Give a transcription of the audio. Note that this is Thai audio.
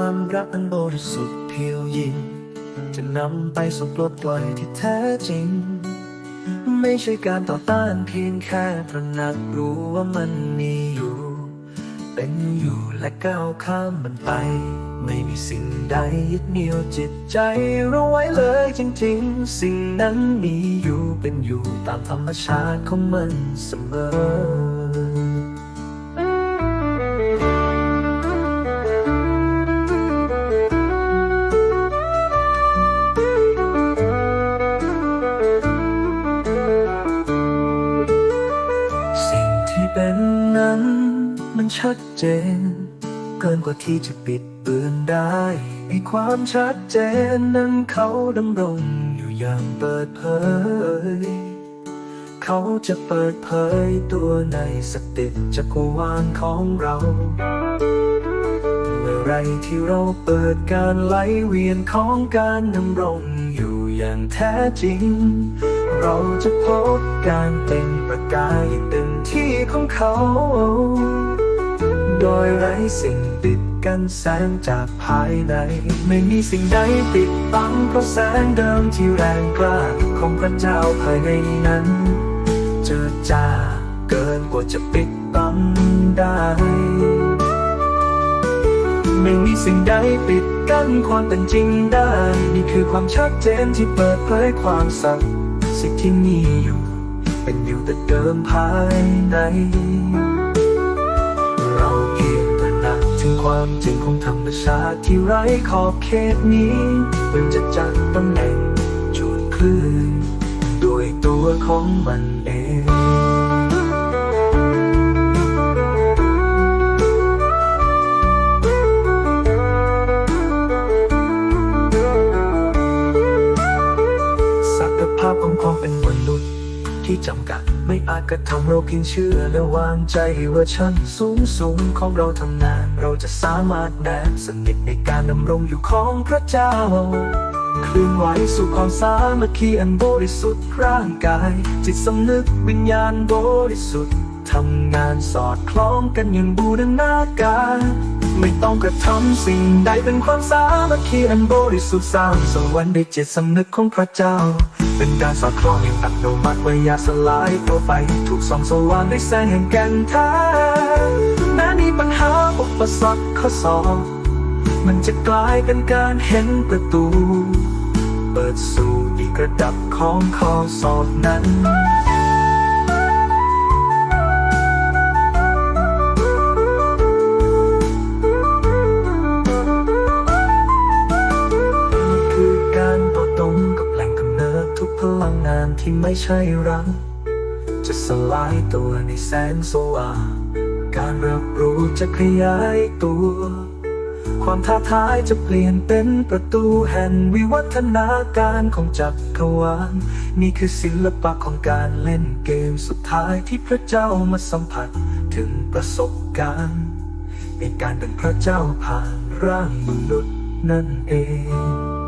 ความรักอันบริสุทธิ์เพียวยิงจะนำไปสู่ปลดปล่อยที่แท้จริง ไม่ใช่การต่อต้านเพียงแค่ตระหนักรู้ว่ามันมีอยู่ เป็นอยู่และก้าวข้ามมันไป ไม่มีสิ่งใดยึดเหนี่ยวจิตใจเราไว้เลยจริงๆ สิ่งนั้นมีอยู่เป็นอยู่ตามธรรมชาติของมันเสมอ นนั้นมันชัดเจน เกินกว่าที่จะปิดเบือนได้มีความชัดเจนนั้นเขาดำรงอยู่อย่างเปิดเผย เขาจะเปิดเผยตัวในสติจักรวาลของเราเมื่อไรที่เราเปิดการไหลเวียนของการดำรงอยู่อย่างแท้จริง เราจะพบการเปล่งประกายอย่เต็มที่ของเขา โดยไร้สิ่งปิดกันแสงจากภายใน ไม่มีสิ่งใดปิดบังเพราะแสงเดิมที่แรงกล้าของพระเจ้าภายในนั้น เจอจ้าเกินกว่าจะปิดบังได้ไม่มีสิ่งใดปิดกั้นความเป็นจริงได้ นี่คือความชัดเจนที่เปิดเผยความสัตย์ สิ่งที่มีอยู่ เป็นอยู่แต่เดิมภายใน เราเพียงตระหนักถึงความจริงของธรรมชาติที่ไร้ขอบเขตนี้ มันจะจัดตำแหน่งจูนคลื่น ด้วยตัวของมัน ที่จำกัด ไม่อาจกระทำเราเพียงเชื่อและวางใจว่าชั้นสูงสูงของเราทำงาน เราจะสามารถแนบสนิทในการดำรงอยู่ของพระเจ้าเคลื่อนไหวสู่ความสามัคคีอันบริสุทธิ์ร่างกาย จิตสำนึกวิญญาณบริสุทธิ์ทำงานสอดคล้องกันอย่างบูรณาการ ไม่ต้องกระทำสิ่งใดเป็นความสามัคคีอันบริสุทธิ์สร้างสวรรค์ด้วยจิตสำนึกของพระเจ้า เป็นการสอดคล้องอย่างอัตโนมัติว่าอยาสลายตัวไป ถูกส่องสว่างด้วยแสงแห่งแก่นแท้แม้มีปัญหาอุปสรรคข้อสอบมันจะกลายเป็นการเห็นประตู เปิดสู่อีกระดับของข้อสอบนั้น ลังงานที่ไม่ใช่รังจะสลายตัวในแสงสว่าง การรับรู้จะขยายตัว ความท้าทายจะเปลี่ยนเป็นประตูแห่งวิวัฒนาการของจักรวาลนี่คือศิลปะของการเล่นเกมสุดท้ายที่พระเจ้ามาสัมผัสถึงประสบการณ์ในการเป็นพระเจ้าผ่านร่างมนุษย์นั่นเอง